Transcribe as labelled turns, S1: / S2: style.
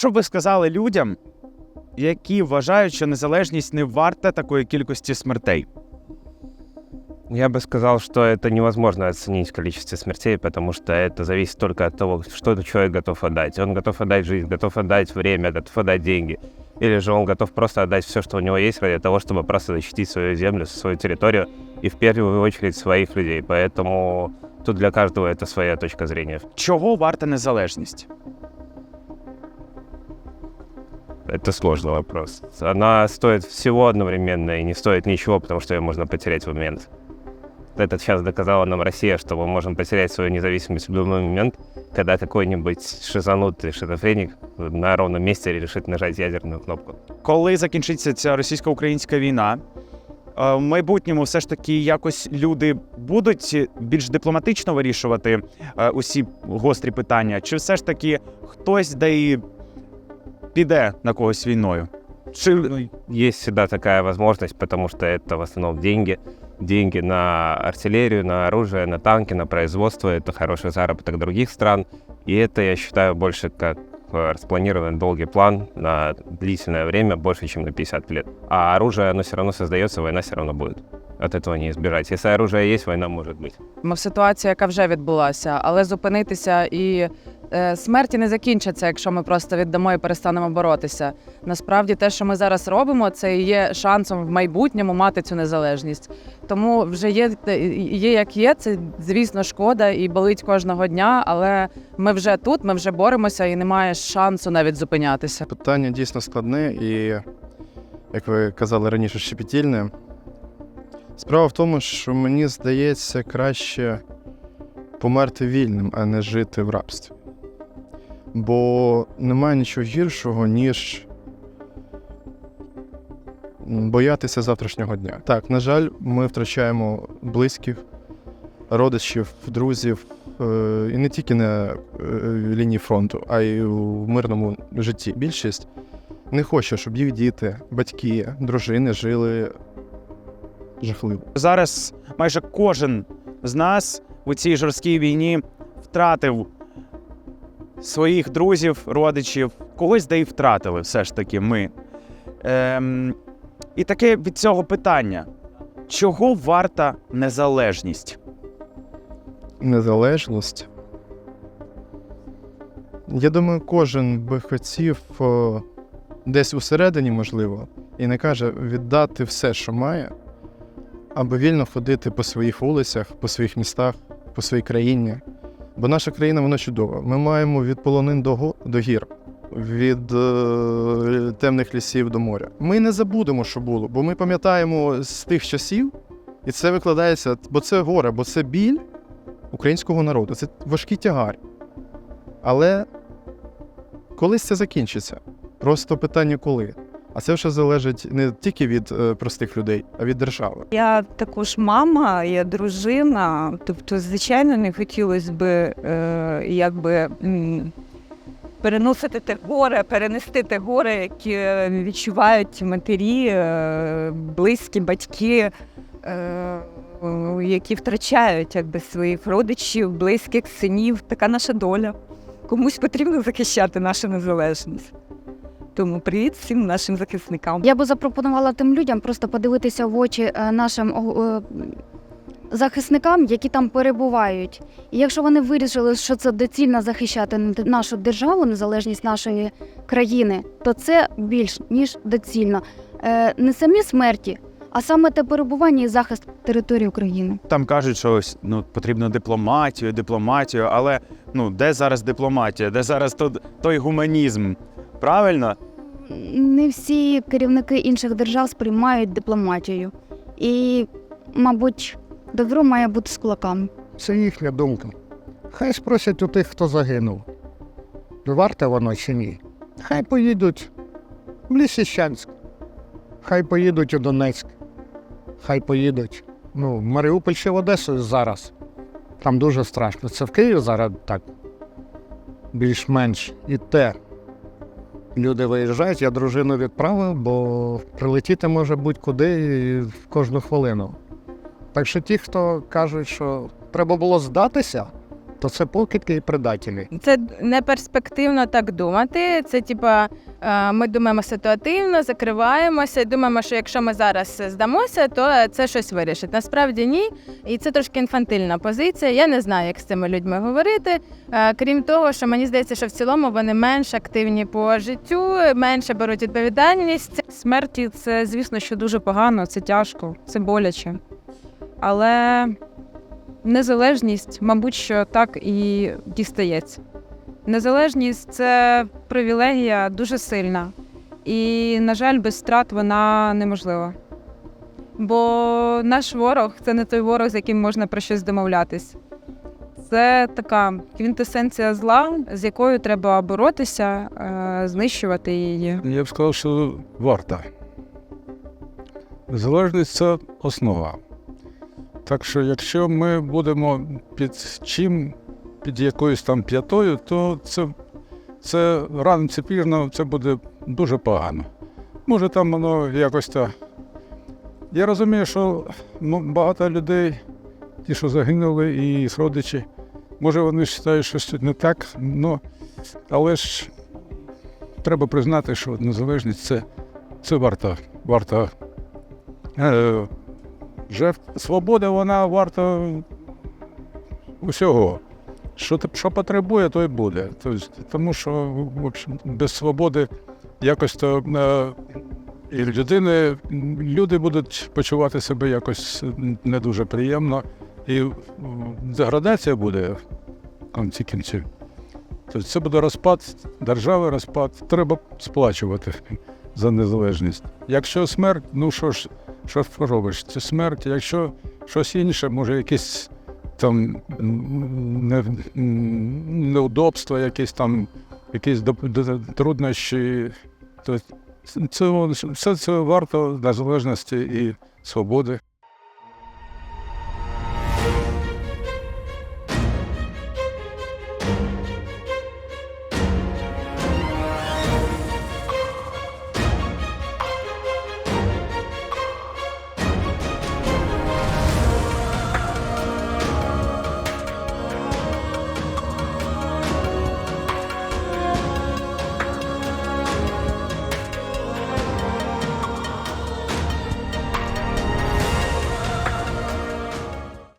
S1: Що б ви сказали людям, які вважають, що незалежність не варта такої кількості смертей?
S2: Я бы сказал, что это невозможно оценить количество смертей, потому что это зависит только от того, что этот человек готов отдать. Он готов отдать жизнь, готов отдать время, готов отдать деньги. Или же он готов просто отдать все, что у него есть, ради того, чтобы просто защитить свою землю, свою территорию и в первую очередь своих людей. Поэтому тут для каждого это своя точка зрения.
S1: Чого варта незалежність?
S2: Это сложный вопрос. Она стоит всего одновременно и не стоит ничего, потому что ее можно потерять в момент. Это сейчас доказала нам Россия, что мы можем потерять свою независимость в любой момент, когда какой-нибудь шизанутый шизофреник на ровном месте решит нажать ядерную кнопку.
S1: Коли закінчиться ця російсько-українська війна, е, в майбутньому все ж таки якось люди будуть більш дипломатично вирішувати е, усі гострі питання, чи все ж таки хтось де і піде на когось війною? Чи
S2: Есть всегда такая возможность, потому что это в основном деньги. Деньги на артиллерию, на оружие, на танки, на производство. Это хороший заработок других стран. И это, я считаю, больше как э, распланированный долгий план на длительное время, больше, чем на 50 лет. А оружие, оно все равно создается, война все равно будет. От этого не избежать. Если оружие есть, война может быть.
S3: Ми в ситуації, яка вже відбулася, але зупинитися і е, смерті не закінчаться, якщо ми просто віддамо і перестанемо боротися. Насправді, те, що ми зараз робимо, це є шансом в майбутньому мати цю незалежність. Тому вже є, є як є. Це звісно шкода і болить кожного дня. Але ми вже тут, ми вже боремося, і немає шансу навіть зупинятися.
S4: Питання дійсно складне і, як ви казали раніше, щепетільне. Справа в тому, що мені здається краще померти вільним, а не жити в рабстві. Бо немає нічого гіршого, ніж боятися завтрашнього дня. Так, на жаль, ми втрачаємо близьких, родичів, друзів, е, і не тільки на е, лінії фронту, а й у мирному житті. Більшість не хоче, щоб їх діти, батьки, дружини жили жахливо.
S1: зараз майже кожен з нас у цій жорсткій війні втратив своїх друзів, родичів, когось де й втратили все ж таки ми. Ем, і таке від цього питання: чого варта незалежність?
S4: Незалежність. Я думаю, кожен би хотів о, десь усередині, можливо, і не каже віддати все, що має, аби вільно ходити по своїх вулицях, по своїх містах, по своїй країні. Бо наша країна вона чудова. Ми маємо від полонин до, до гір, від е, темних лісів до моря. Ми не забудемо, що було, бо ми пам'ятаємо з тих часів, і це викладається, бо це горе, бо це біль українського народу. Це важкий тягар. Але колись це закінчиться. Просто питання коли. А це вже залежить не тільки від е, простих людей, а від держави.
S5: Я також мама, я дружина. Тобто, звичайно, не хотілося б е, якби переносити те горе, перенести те горе, яке відчувають матері, е, близькі батьки, е, які втрачають якби, своїх родичів, близьких синів. Така наша доля. Комусь потрібно захищати нашу незалежність. Тому привіт всім нашим захисникам.
S6: Я би запропонувала тим людям просто подивитися в очі е, нашим е, захисникам, які там перебувають. І якщо вони вирішили, що це доцільно захищати нашу державу, незалежність нашої країни, то це більш ніж доцільно. Е, Не самі смерті, а саме те перебування і захист території України.
S1: Там кажуть, що ось, ну, потрібно дипломатію, дипломатію, але ну, де зараз дипломатія, де зараз то- той гуманізм? Правильно?
S6: Не всі керівники інших держав сприймають дипломатію. І, мабуть, добро має бути з кулаками.
S7: Це їхня думка. Хай спросять у тих, хто загинув. Варте воно чи ні? Хай поїдуть в Лісіщанськ, хай поїдуть у Донецьк, хай поїдуть. Ну, в Маріуполь ще в Одесу зараз. Там дуже страшно. Це в Києві зараз так більш-менш і те. Люди виїжджають, я дружину відправив, бо прилетіти може будь-куди в кожну хвилину. Так що ті, хто кажуть, що треба було здатися, то це покидки і предателі.
S8: Це не перспективно так думати. Це типа е, ми думаємо ситуативно, закриваємося і думаємо, що якщо ми зараз здамося, то це щось вирішить. Насправді ні. І це трошки інфантильна позиція. Я не знаю, як з цими людьми говорити. Е, Крім того, що мені здається, що в цілому вони менш активні по життю, менше беруть відповідальність.
S9: Смерті це, звісно, що дуже погано, це тяжко, це боляче. Але незалежність, мабуть, що так і дістається. Незалежність це привілегія дуже сильна. І, на жаль, без втрат вона неможлива. Бо наш ворог це не той ворог, з яким можна про щось домовлятись. Це така квінтесенція зла, з якою треба боротися, е, знищувати її.
S10: Я б сказав, що варта. Залежність це основа. Так що, якщо ми будемо під чим, під якоюсь там п'ятою, то це, це рано чи пізно це буде дуже погано. Може, там воно якось так. Я розумію, що багато людей, ті, що загинули, і їх родичі, може, вони вважають, що щось не так, ну, але ж треба признати, що незалежність це, це варта, варта е, жертв. Свобода, вона варта усього. Що, що потребує, то й буде. Тобто, тому що в общем, без свободи якось то е, і людини, люди будуть почувати себе якось не дуже приємно, і деградація буде в кінці кінців. Тобто це буде розпад держави, розпад. Треба сплачувати за незалежність. Якщо смерть, ну що ж, що поробиш? Це смерть. Якщо щось інше, може якісь там не, неудобства, якісь там, якісь труднощі, то це, все це варто незалежності і свободи.